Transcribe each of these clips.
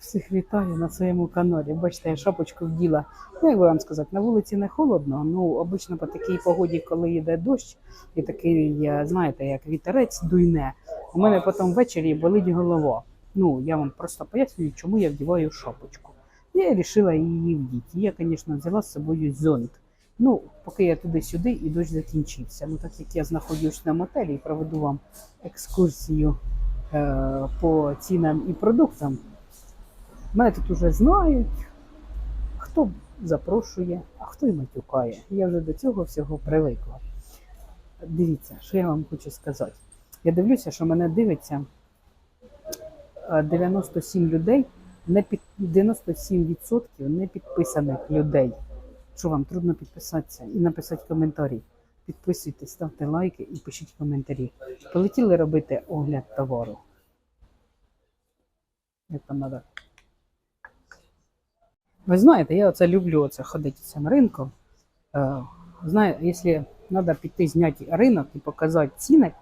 Всіх вітаю на своєму каналі. Бачите, я шапочку вділа. Ну, як би вам сказати, на вулиці не холодно. Ну, обично по такій погоді, коли йде дощ, і такий, е, знаєте, як вітерець дуйне. У мене потім ввечері болить голова. Ну, я вам просто пояснюю, чому я вдіваю шапочку. Я вирішила її вдіти. Я, звісно, взяла з собою зонт. Ну, поки я туди-сюди і дощ закінчився. Ну, так як я знаходжусь на мотелі і проведу вам екскурсію е, по цінам і продуктам. Мене тут уже знають, хто запрошує, а хто й матюкає. Я вже до цього всього привикла. Дивіться, що я вам хочу сказати. Я дивлюся, що мене дивиться е, 97 людей, не під 97% не підписаних людей. Що вам трудно підписатися і написати коментарі. Підписуйтесь, ставте лайки і пишіть коментарі. Полетіли робити огляд товару. Як там треба? Ви знаєте, я оце люблю оце ходити цим ринком. Е, знаю, якщо треба піти зняти ринок і показати ціни,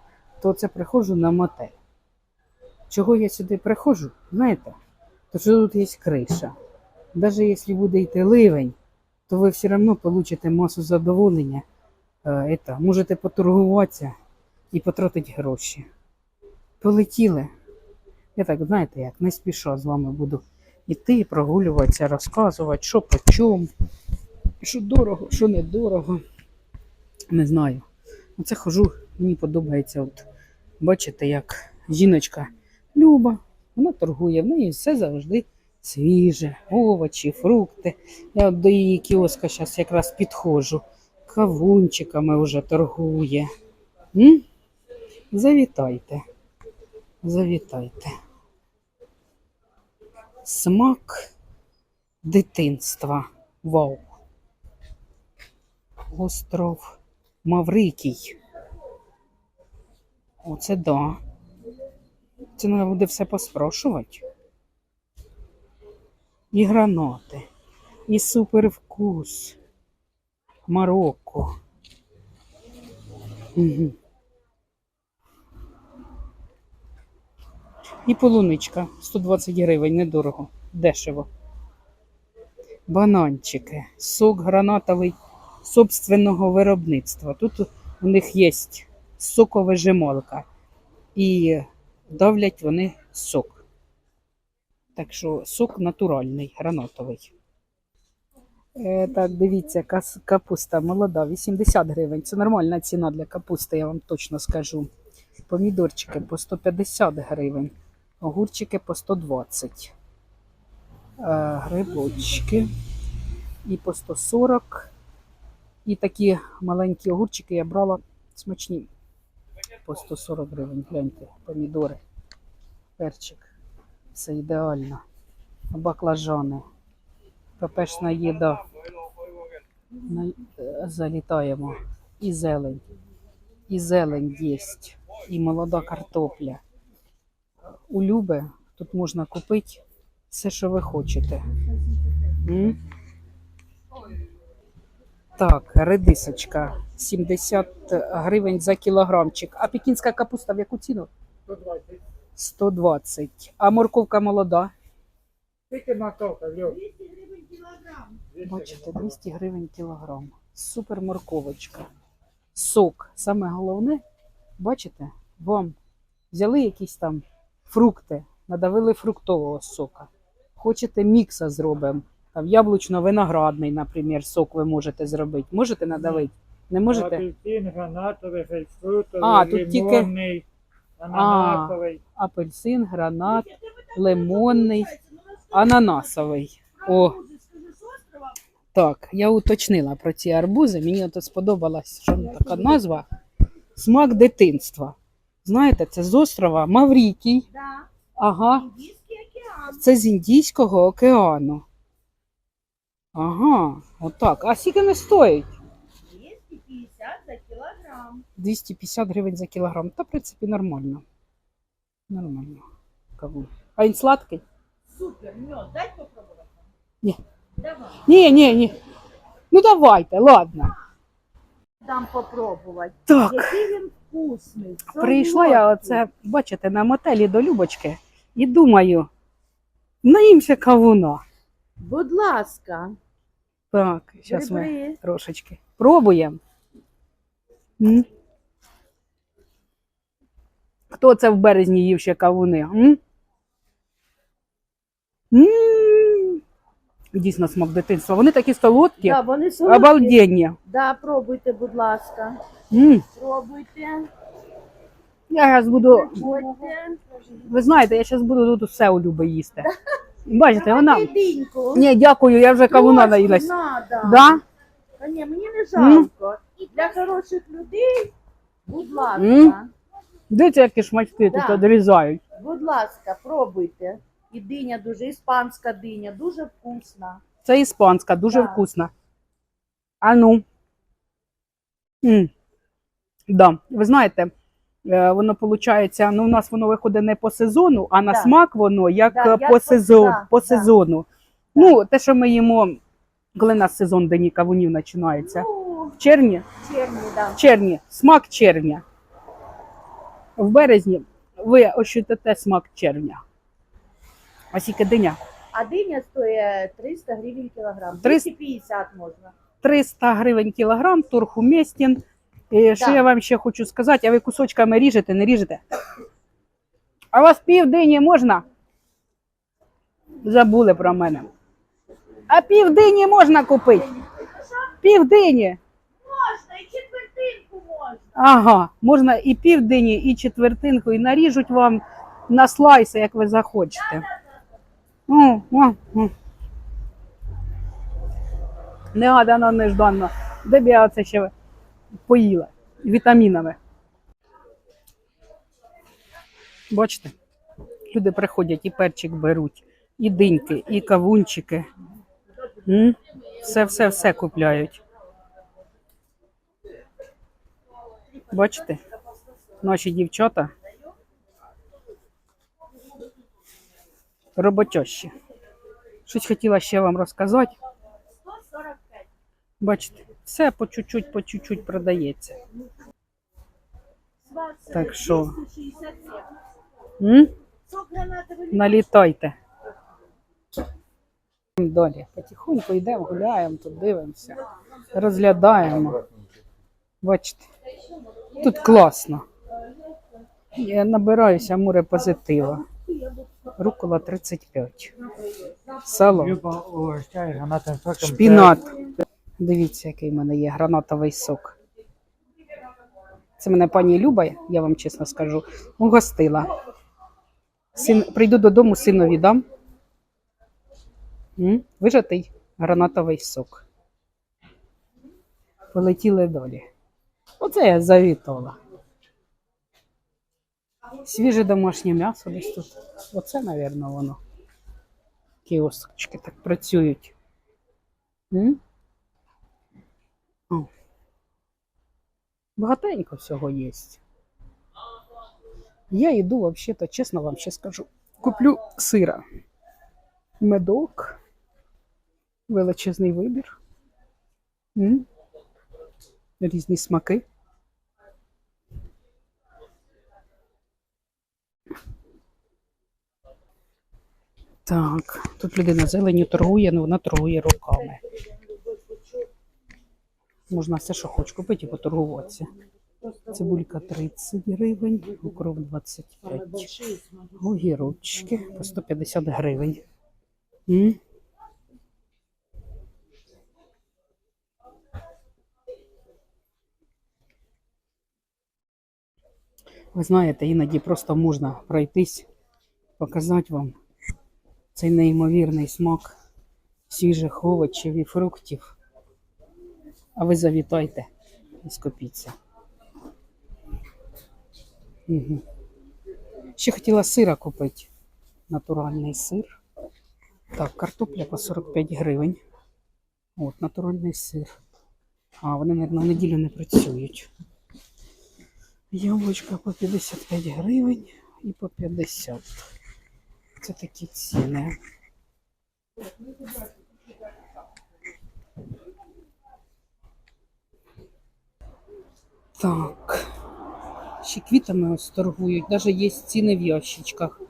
то це приходжу на мотель. Чого я сюди приходжу? Знаєте? То що тут є криша. Навіть якщо буде йти ливень, то ви все одно получите масу задоволення. Е, это, можете поторгуватися і потратити гроші. Полетіли. Я так, знаєте, як не спіша з вами буду іти, прогулюватися, розказувати, що по чому, що дорого, що недорого. Не знаю. Оце хожу, мені подобається. От, бачите, як жіночка Люба, вона торгує, в неї все завжди свіже, овочі, фрукти. Я от до її кіоска зараз якраз підходжу. Кавунчиками вже торгує. М? Завітайте. Завітайте. Смак дитинства. Вау. Остров Маврикій. Оце да. Це треба буде все поспрошувати. І гранати, і супервкус. Марокко. Угу. І полуничка 120 гривень, недорого, дешево. Бананчики, сок гранатовий собственного виробництва. Тут у них є соковижималка. І давлять вони сок. Так що сок натуральний, гранатовий. Е, так, дивіться, капуста молода, 80 гривень. Це нормальна ціна для капусти, я вам точно скажу. Помідорчики по 150 гривень, огурчики по 120. Е, грибочки і по 140. І такі маленькі огурчики я брала смачні. По 140 гривень. Гляньте, помідори, перчик. Все ідеально. Баклажани. ППшна їда. Е, Залітаємо. І зелень. І зелень є. І молода картопля. У Люби тут можна купити все, що ви хочете. М? Так, редисочка 70 гривень за кілограмчик. А пекінська капуста в яку ціну? 120. 120. А морковка молода? Тільки морковка, Льов. Бачите, 200 гривень кілограм. Супер морковочка. Сок. Саме головне, бачите, вам взяли якісь там фрукти, надавили фруктового сока. Хочете мікса зробимо. Там яблучно-виноградний, наприклад, сок ви можете зробити. Можете надавити? Не можете? Апельсин, гранатовий, грейпфрутовий, А, тут тільки- лимонний, ананасовий. Апельсин, гранат, лимонний, ананасовий. О, так, я уточнила про ці арбузи. Мені ото сподобалась що така назва. Смак дитинства. Знаєте, це з острова Маврікій. Да, Ага, Індійський океан. це з Індійського океану. Ага, отак. А скільки не стоїть? 250 за кілограм. 250 гривень за кілограм. Та, в принципі, нормально. Нормально. Кавун. А він сладкий? Супер, мед, дай попробувати. Ні. Давай. Ні, ні, ні. Ну давайте, ладно. Дам попробувати. Так, Який він вкусний. прийшла я оце, бачите, на мотелі до Любочки і думаю, Наїмся кавуна. Будь ласка, Так, зараз ми трошечки пробуємо. М? Хто це в березні їв ще кавуни? М? М. Дійсно смак дитинства. Вони такі солодкі, Да, вони солодкі. обалденні. Да, пробуйте, будь ласка. М. Пробуйте. Я зараз буду. Ви знаєте, я зараз буду тут все у Люби їсти. Бачите, вона. Ні, дякую, я вже кавуна наїлась. надо. Да? Та ні, мені не жалко. І для хороших людей, будь ласка, М. Дивіться, які шматки тут Да. відрізають. будь ласка, пробуйте. І диня дуже, іспанська диня, дуже вкусна. Це іспанська, дуже Так. вкусна. А ну. м Да. Ви знаєте, е, воно виходить, ну у нас воно виходить не по сезону, а на Да. смак воно як Да, е, як по, по- сезон, да, по да. сезону. Ну, те, що ми їмо, коли у нас сезон Дені кавунів починається. Ну, В червні, черні, да. в червні, смак червня. В березні ви ощутите смак червня. А скільки диня? А диня стоїть 300 гривень кілограм. 300? 250 можна. 300 гривень кілограм, торг уместен. І що я вам ще хочу сказати, а ви кусочками ріжете, не ріжете? А у вас півдині можна? Забули про мене. А півдині можна купити? Півдині. Можна, і четвертинку можна. Ага, можна і півдині, і четвертинку, і наріжуть вам на слайси, як ви захочете. Негадано, нежданно. Де б я це ще поїла вітамінами. Бачите, люди приходять і перчик беруть, і диньки, і кавунчики. Все, все, все купляють. Бачите? Наші дівчата. Роботящі. Щось хотіла ще вам розказати. 145. Бачите, все по чуть-чуть, по чуть-чуть продається. Так що? Налітайте. Далі. Потихоньку йдемо, гуляємо, тут дивимося, розглядаємо. Бачите, тут класно. Я набираюся море позитива. Рукола 35. Сало. Шпінат. Дивіться, який в мене є гранатовий сок. Це мене пані Люба, я вам чесно скажу, угостила. Син, прийду додому, синові дам. М? Вижатий гранатовий сок. Полетіли далі. Оце я завітала. Свіже домашнє м'ясо десь тут. Оце, мабуть, воно. Кіосочки так працюють. Багатенько всього є. Я йду, взагалі-то, чесно вам ще скажу. Куплю сира. Медок. Величезний вибір. М? Різні смаки. Так, тут людина зелені торгує, але вона торгує руками. Можна все, що хоч купити і поторгуватися. Цибулька 30 гривень, укроп 25. Огірочки по 150 гривень. М? Ви знаєте, іноді просто можна пройтись, показати вам цей неймовірний смак свіжих овочів і фруктів. А ви завітайте і скупіться. Угу. Ще хотіла сира купити. Натуральний сир. Так, картопля по 45 гривень. От, натуральний сир. А, вони, мабуть, в неділю не працюють. Яблучка по 55 гривень і по 50. Це такі ціни. Так. Ще квітами ось торгують. Навіть є ціни в ящичках.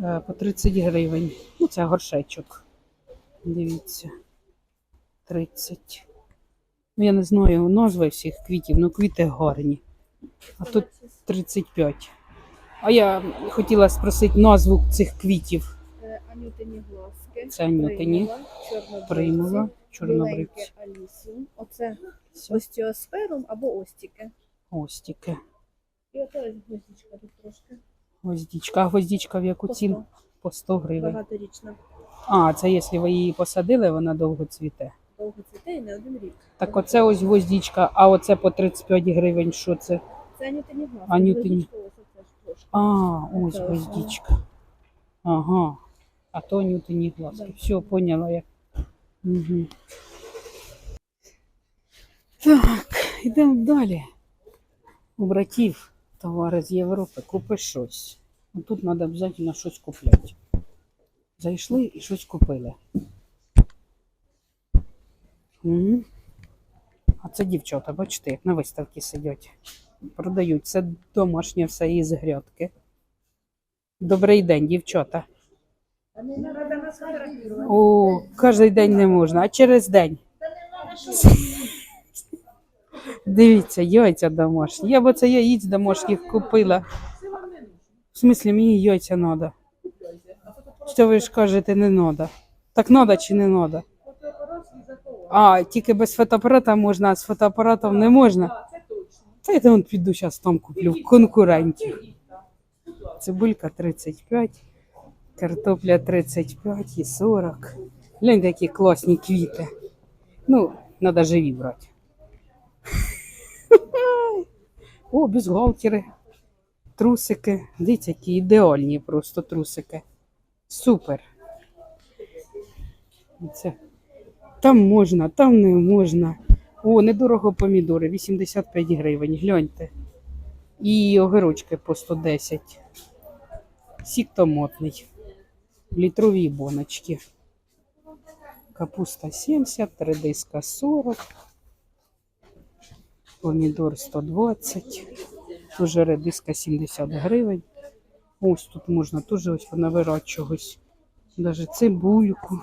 Е, По 30 гривень. Ну, це горшечок. Дивіться. 30. Ну, я не знаю назви всіх квітів, ну квіти гарні. А тут 35. А я хотіла спросити назву цих квітів. Е, Анютині глазки. Це Анютині. Примула, чорнобривці. Алісіум. Оце Все. остеосперум або остіки. Остіки. І ото ось гвоздичка тут трошки. Гвоздічка. А гвоздічка в яку ціну? По 100 гривень. Багаторічна. А, це якщо ви її посадили, вона довго цвіте. Довго цвіте і не один рік. Так оце ось гвоздічка, а оце по 35 гривень. Що це? Це Анютині глазки. Анютині. Гвоздичка А, ось Це ось гвоздічка. Ага. А то нютині глазки. Да. Все, поняла я. Угу. Так, йдемо далі. У братів товари з Європи. Купи щось. Ну, Тут треба обов'язково щось купляти. Зайшли і щось купили. Угу. А це дівчата, бачите, як на виставці сидять. Продають. Це домашнє все із грядки. Добрий день, дівчата. О, кожен день не можна, а через день. Дивіться, яйця домашні. Я б оце яїць домашніх купила. В смислі, мені яйця треба. Що ви ж кажете, не треба. Так треба чи не треба? А, тільки без фотоапарата можна, а з фотоапаратом не можна. Та я там піду зараз там куплю конкурентів. Цибулька 35, картопля 35 і 40. Гляньте, які класні квіти. Ну, треба живі брати. О, бюстгальтери, трусики. Дивіться, які ідеальні просто трусики. Супер. Це. Там можна, там не можна. О, недорого помідори, 85 гривень. Гляньте. І огірочки по 110. Сік томатний. В літровій боночки. Капуста 70, редиска 40. Помідор 120. Тоже редиска 70 гривень. Ось тут можна теж ось понабирати чогось. Даже цибульку.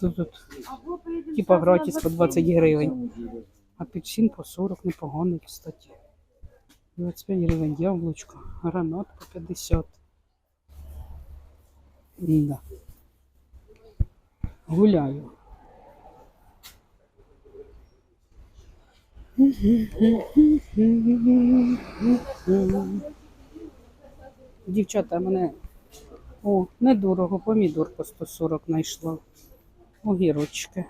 Тут, тут типа гратіс по 20 гривень. А Апельсин по 40, непоганий, кстати. 25 гривень яблучко, гранат по 50. Да. Гуляю. Дівчата мене о, недорого, помідор по 140 знайшла. Огірочки,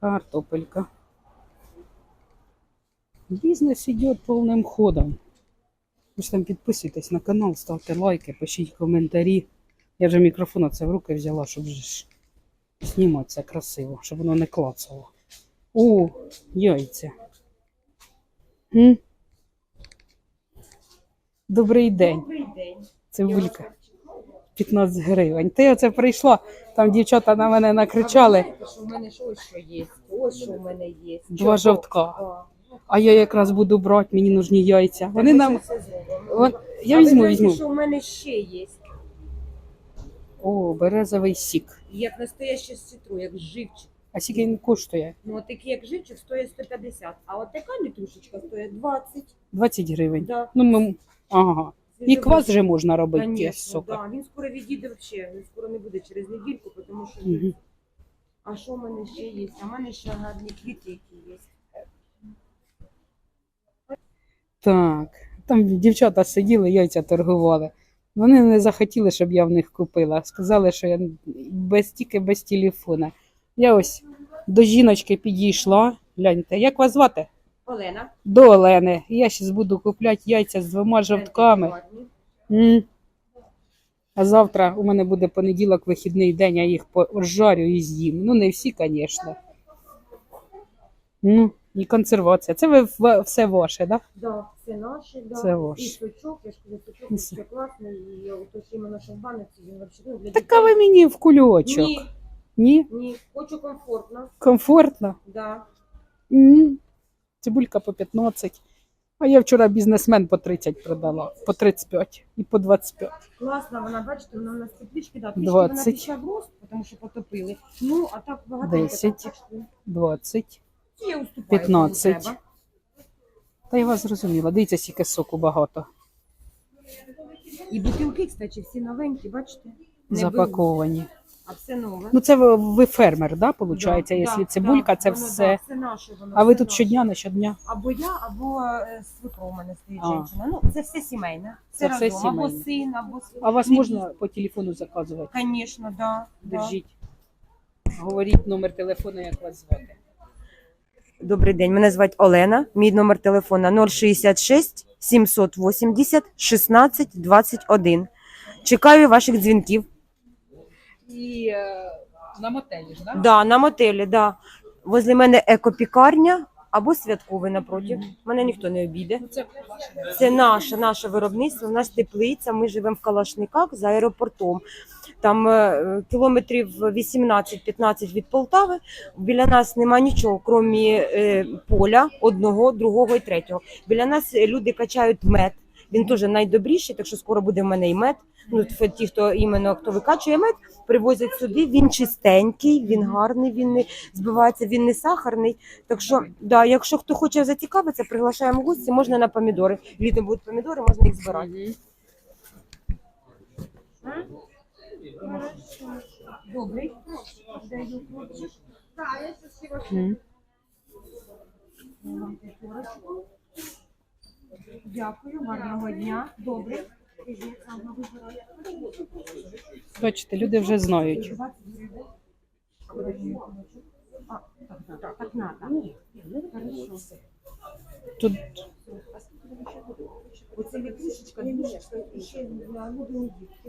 картопелька. Бізнес йде повним ходом. Ви ж там підписуйтесь на канал, ставте лайки, пишіть коментарі. Я вже мікрофон оце в руки взяла, щоб ж знімати красиво, щоб воно не клацало. О, яйця. М? Добрий день. Добрий день. Це Цибулька. 15 гривень. Ти оце прийшла, там дівчата на мене накричали. А ви знаєте, що в мене ж ось що є. Ось що в мене є. Два жовтка. А я якраз буду брати, мені нужні яйця. Вони нам. Вон... Я А ви візьму, знаєте, візьму. що в мене ще є. О, березовий сік. Як настояще цитру, як живчик. А скільки він коштує? Ну, от такий, як живчик, стоїть 150, а от така літрушечка стоїть 20. 20 гривень. Да. Ну, ми... Ага. І квас вже можна робити з Конечно, сока. да. Він скоро відійде взагалі, він скоро не буде через недільку, тому що... Мгм. А що в мене ще є? А в мене ще гарні квіти, які є. Так. Там дівчата сиділи, яйця торгували. Вони не захотіли, щоб я в них купила. Сказали, що я без тільки без телефона. Я ось до жіночки підійшла. Гляньте, як вас звати? Олена. До Олени. Я зараз буду купляти яйця з двома жовтками. Гарні. М. А завтра у мене буде понеділок, вихідний день, я їх пожарю і з'їм. Ну, не всі, звісно. Ну, і консервація. Це ви в- все ваше, так? Да, це наші, да. Це ваш. І сучок, я ж кажу, сучок І ще класний, і от ось іменно що в баниці, він вообще, ну, для Така ви мені в кульочок. Ні, Ні? ні, хочу комфортно, Комфортно? да. М. Цибулька по 15, А я вчора бізнесмен по 30 продала, по 35 і по 25. Класна вона, бачите, вона у нас теплички, да, трішки 20. вона пішла в рост, тому що потопили. Ну, а так багато. 10. 20. Я уступаю. 15. Та я вас зрозуміла. Дивіться, скільки соку багато. І бутилки, кстати, всі новенькі, бачите? Не Запаковані. А все нове. Ну це ви, ви фермер, да, виходить, Да, якщо да, цибулька, да, це воно, все. да, все наше, воно, А ви все тут наше. щодня, не щодня? Або я, або е, свекро у мене стоїть А. жінка. Ну, це все сімейне. Це Це, все разом. Або сімейне. син, або А вас можна по телефону заказувати? Звісно, да. да. Держіть. Говоріть номер телефону, як вас звати. Добрий день, мене звати Олена. Мій номер телефона 066 780 16 21. Чекаю ваших дзвінків. І е, на мотелі ж, так? Да, на мотелі, да. Возле мене екопікарня або святковий напротив. Мене ніхто не обійде. Ну, це ваше. Це наше, наше виробництво. У нас теплиця. Ми живемо в Калашниках за аеропортом. Там е, кілометрів 18-15 від Полтави. Біля нас нема нічого, крім е, поля одного, другого і третього. Біля нас люди качають мед. Він теж найдобріший, так що скоро буде в мене і мед. Ну, ті, хто іменно хто викачує мед, привозять сюди. Він чистенький, він гарний, він не збивається, він не сахарний. Так що, да, якщо хто хоче зацікавитися, приглашаємо гості, можна на помідори. Літом будуть помідори, можна їх збирати. Добрий. Даю. Дякую, гарного дня. Добре. Бачите, люди вже знають. 20 гривень. А, так, так, так надо. Тут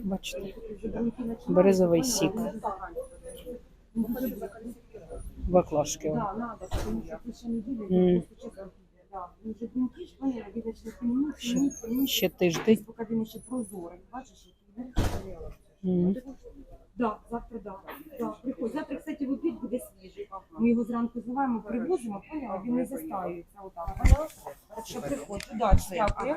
бачите, березовий сік, Ну, дуже добре. баклажки. он. Ще- Ще тиждень. поки він ще прозорий, бачиш, Мгм. Да, завтра, да. Да, приходь. Завтра, кстати, в обід буде свіжий. Ми його зранку зливаємо, привозимо, поняла, він не застаюється отак. Так що приходь, удачі, дякую.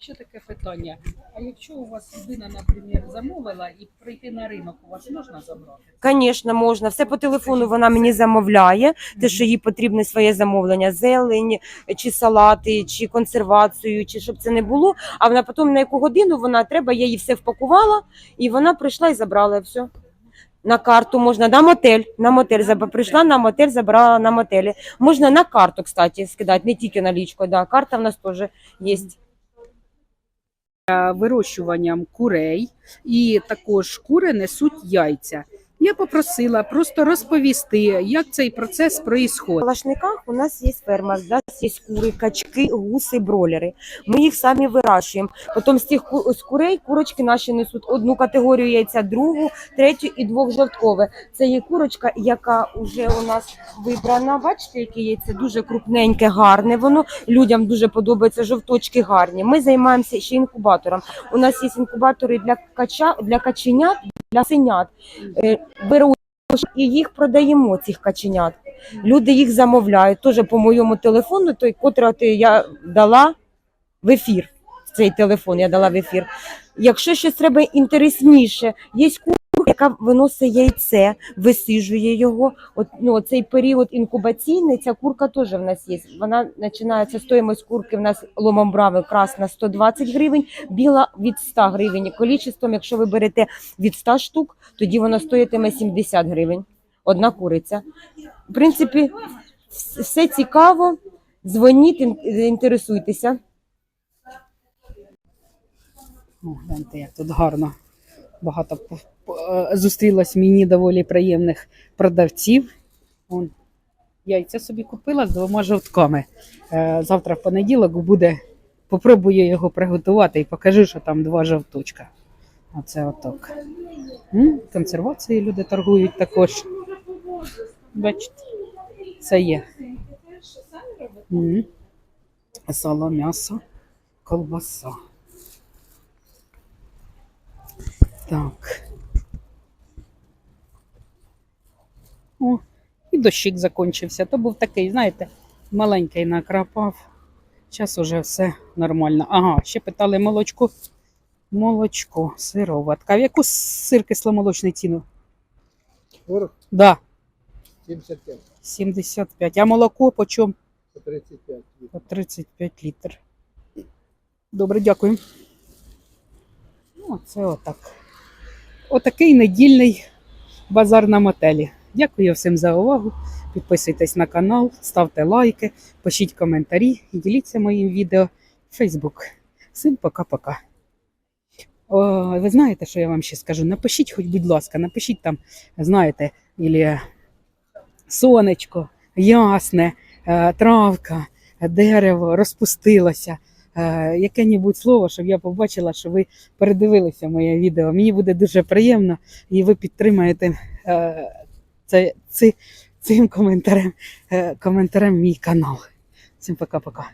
Ще таке питання. А якщо у вас людина, наприклад, замовила і прийти на ринок, у вас можна забрати? Звісно, можна. Все по телефону вона мені замовляє. Те, що їй потрібне своє замовлення, зелень, чи салати, чи консервацію, чи щоб це не було. А вона потім на яку годину вона треба, я їй все впакувала, і вона прийшла і забрала все. На карту можна на мотель. На мотель заб... прийшла на мотель, забрала на мотелі. Можна на карту, кстати, скидати, не тільки на лічку. Да. Карта в нас теж є. Вирощуванням курей, і також кури несуть яйця. Я попросила просто розповісти, як цей процес В проїсходить. Калашниках у нас є ферма, у нас є кури, качки, гуси, бролери. Ми їх самі вирощуємо. Потім з тих ку- з курей курочки наші несуть одну категорію яйця, другу, третю і двохжовткове. Це є курочка, яка вже у нас вибрана. Бачите, яке яйце дуже крупненьке, гарне. Воно людям дуже подобається. Жовточки гарні. Ми займаємося ще інкубатором. У нас є інкубатори для кача для каченят, для. Е, Беруть і їх продаємо цих каченят. Люди їх замовляють теж по моєму телефону, той, котра от я дала в ефір. Цей телефон я дала в ефір. Якщо щось треба інтересніше, є яка виносить яйце, висижує його. От ну цей період інкубаційний, ця курка теж в нас є. Вона починається стоїмость курки. В нас ломом брави красна 120 гривень, біла від 100 гривень. Количеством, якщо ви берете від 100 штук, тоді вона стоїтиме 70 гривень. Одна куриця. В принципі, все цікаво. Дзвоніть, ін- інтересуйтеся. О, гляньте, як тут гарно. Багато зустрілось мені доволі приємних продавців. Вон, яйця собі купила з двома жовтками. Е, Завтра в понеділок буде. Попробую його приготувати і покажу, що там два жовточка. Оце отак. М, Консервації люди торгують також. Бачите, це є. М. Сало, м'ясо, колбаса. Так. О, і дощик закінчився. То був такий, знаєте, маленький накрапав. Зараз уже все нормально. Ага, ще питали молочко. Молочко, сироватка. В яку сир кисломолочний ціну? 40, Да, 75, 75. А молоко по чому? по 35. По 35 літр. Добре, дякую. Ну, це отак. Отакий недільний базар на мотелі. Дякую всім за увагу. Підписуйтесь на канал, ставте лайки, пишіть коментарі і діліться моїм відео в Facebook. Всім пока-пока. Ви знаєте, що я вам ще скажу? Напишіть, хоч, будь ласка, напишіть там, знаєте, ілі сонечко, ясне, е, травка, дерево розпустилося. Е, Яке-небудь слово, щоб я побачила, що ви передивилися моє відео. Мені буде дуже приємно, і ви підтримаєте е, це, ци- цим коментарем, е, коментарем мій канал. Всім пока-пока.